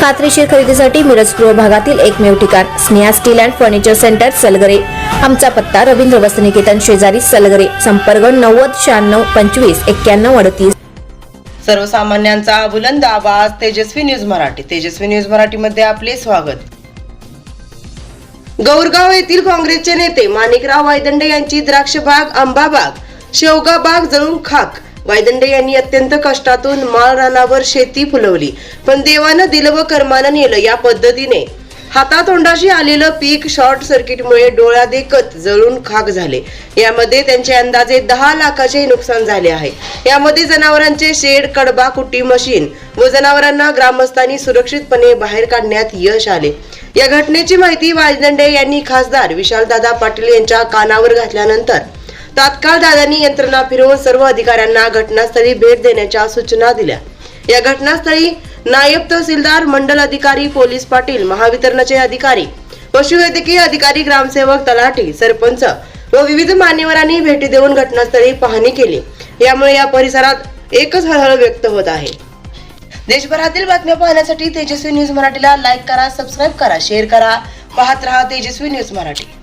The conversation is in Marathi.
खात्रीशीर खरेदीसाठी मिरज गृह भागातील एकमेव ठिकाण Sneha steel and furniture centre Salgare. आमचा पत्ता रवींद्र वसनिकेतन शेजारी सलगरे. संपर्क नव्वद शहाण्णव पंचवीस एक्क्याण्णव अडतीस. सर्वसामान्यांचा बुलंद आवाज तेजस्वी न्यूज मराठी. तेजस्वी न्यूज मराठीमध्ये आपले स्वागत. गौरगाव येथील काँग्रेसचे नेते माणिकराव वायदंडे यांची द्राक्षबाग आंबाबाग आंबा शेवगा बाग जळून खाक. वायदंडे यांनी अत्यंत कष्टातून माळ रानावर शेती फुलवली. पण देवानं दिलं व कर्मानं नेलं या पद्धतीने. हातातोंडाशी आलेलं पीक शॉर्ट सर्किटमुळे डोळ्या देखत जळून खाक झाले. यामध्ये त्यांचे अंदाजे दहा लाखाचे नुकसान झाले आहे. यामध्ये जनावरांचे शेड कडबा कुट्टी मशीन व जनावरांना ग्रामस्थांनी सुरक्षितपणे बाहेर काढण्यात यश आले. या घटनेची माहिती वाजदंडे यांनी खासदार विशालदादा पाटील यांच्या कानावर घातल्यानंतर तात्काळ दादांनी यंत्रणा फिरवून सर्व अधिकाऱ्यांना घटनास्थळी भेट देण्याच्या सूचना दिल्या. या घटनास्थळी नायब तहसीलदार मंडल अधिकारी पोलीस पाटील महावितरणाचे अधिकारी पशुवैद्यकीय अधिकारी ग्रामसेवक तलाठी सरपंच व विविध मान्यवरांनी भेटी देऊन घटनास्थळी पाहणी केली. यामुळे या परिसरात एकच हळहळ व्यक्त होत आहे. देशभरातील बातम्या पाहण्यासाठी तेजस्वी न्यूज मराठीला लाईक करा सबस्क्राईब करा शेअर करा. पाहत रहा तेजस्वी न्यूज मराठी.